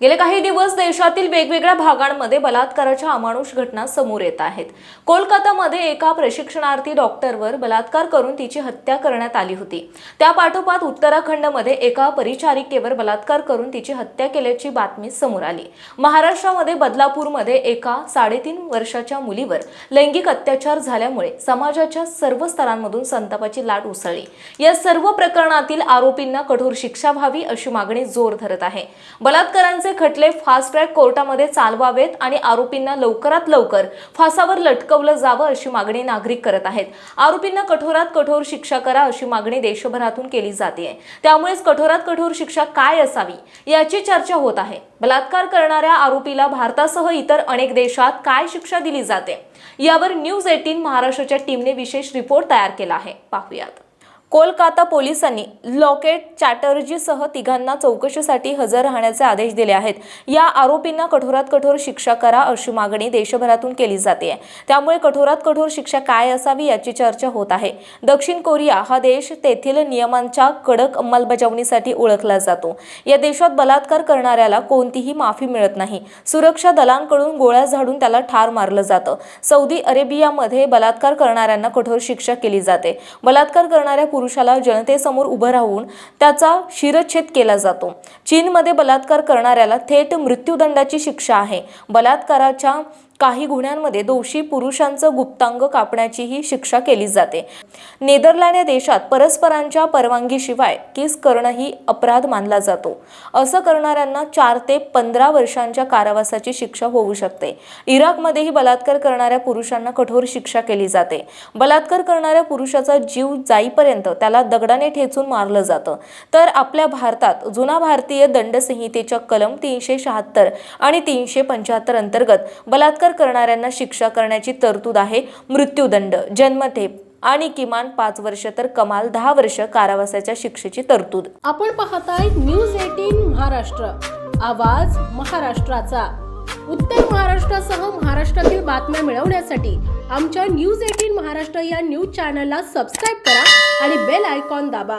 गेले काही दिवस देशातील वेगवेगळ्या भागांमध्ये बलात्काराच्या अमानुष घटना समोर येत आहेत. कोलकातामध्ये एका प्रशिक्षणार्थी डॉक्टरवर बलात्कार करून तिची हत्या करण्यात आली होती. त्यापाठोपाठ उत्तराखंडमध्ये एका परिचारिकेवर बलात्कार करून तिची हत्या केल्याची बातमी समोर आली. महाराष्ट्रामध्ये बदलापूरमध्ये एका साडेतीन वर्षाच्या मुलीवर लैंगिक अत्याचार झाल्यामुळे समाजाच्या सर्व स्तरांमधून संतापाची लाट उसळली. या सर्व प्रकरणातील आरोपींना कठोर शिक्षा व्हावी अशी मागणी जोर धरत आहे. बलात्कारांचे खटले फास्ट ट्रॅक कोर्टामध्ये चालवावेत आणि आरोपींना लवकरात लवकर फासावर लटकवलं जावं अशी मागणी नागरिक करत आहेत. आरोपींना कठोरात कठोर शिक्षा करा अशी मागणी देशभरातून केली जाते त्यामुळेच कठोरात कठोर शिक्षा काय असावी याची चर्चा होत आहे. बलात्कार करणाऱ्या आरोपीला भारतासह इतर अनेक देशात काय शिक्षा दिली जाते? यावर न्यूज एटीन महाराष्ट्राच्या टीमने विशेष रिपोर्ट तयार केला आहे. पाहूयात. कोलकाता पोलिसांनी लॉकेट चॅटर्जीसह तिघांना चौकशीसाठी हजर राहण्याचे आदेश दिले आहेत. या आरोपींना कठोरात कठोर शिक्षा करा अशी मागणी देशभरातून केली जाते. त्यामुळे कठोरात कठोर शिक्षा काय असावी याची चर्चा होत आहे. दक्षिण कोरिया हा देश तेथील नियमांच्या कडक अंमलबजावणीसाठी ओळखला जातो. या देशात बलात्कार करणाऱ्याला कोणतीही माफी मिळत नाही. सुरक्षा दलांकडून गोळ्या झाडून त्याला ठार मारलं जातं. सौदी अरेबियामध्ये बलात्कार करणाऱ्यांना कठोर शिक्षा केली जाते. बलात्कार करणाऱ्या पुरुषाला जनतेसमोर उभं राहून त्याचा शिरच्छेद केला जातो. चीनमध्ये बलात्कार करणाऱ्याला थेट मृत्यूदंडाची शिक्षा आहे. बलात्काराच्या काही गुन्ह्यांमध्ये दोषी पुरुषांचं गुप्तांग कापण्याचीही शिक्षा केली जाते. नेदरलँड या देशात परस्परांच्या परवानगीशिवाय किस करणंही अपराध मानला जातो. असं करणाऱ्यांना चार ते पंधरा वर्षांच्या कारावासाची शिक्षा होऊ शकते. इराकमध्येही बलात्कार करणाऱ्या पुरुषांना कठोर शिक्षा केली जाते. बलात्कार करणाऱ्या पुरुषाचा जीव जाईपर्यंत त्याला दगडाने ठेचून मारलं जातं. तर आपल्या भारतात जुना भारतीय दंडसंहितेच्या कलम तीनशे शहात्तर आणि तीनशे पंच्याहत्तर अंतर्गत बलात्कार करणाऱ्यांना शिक्षा करण्याची तरतूद आहे. मृत्यूदंड जन्मठेप आणि किमान पाच वर्ष तर कमाल दहा वर्ष कारावासाच्या शिक्षेची तरतूद. आपण पाहताय न्यूज एटीन महाराष्ट्र. आवाज महाराष्ट्राचा. उत्तर महाराष्ट्रासह महाराष्ट्रातील बातम्या मिळवण्यासाठी आमच्या न्यूज एटीन महाराष्ट्र या न्यूज चॅनलला सबस्क्राईब करा आणि बेल आयकॉन दाबा.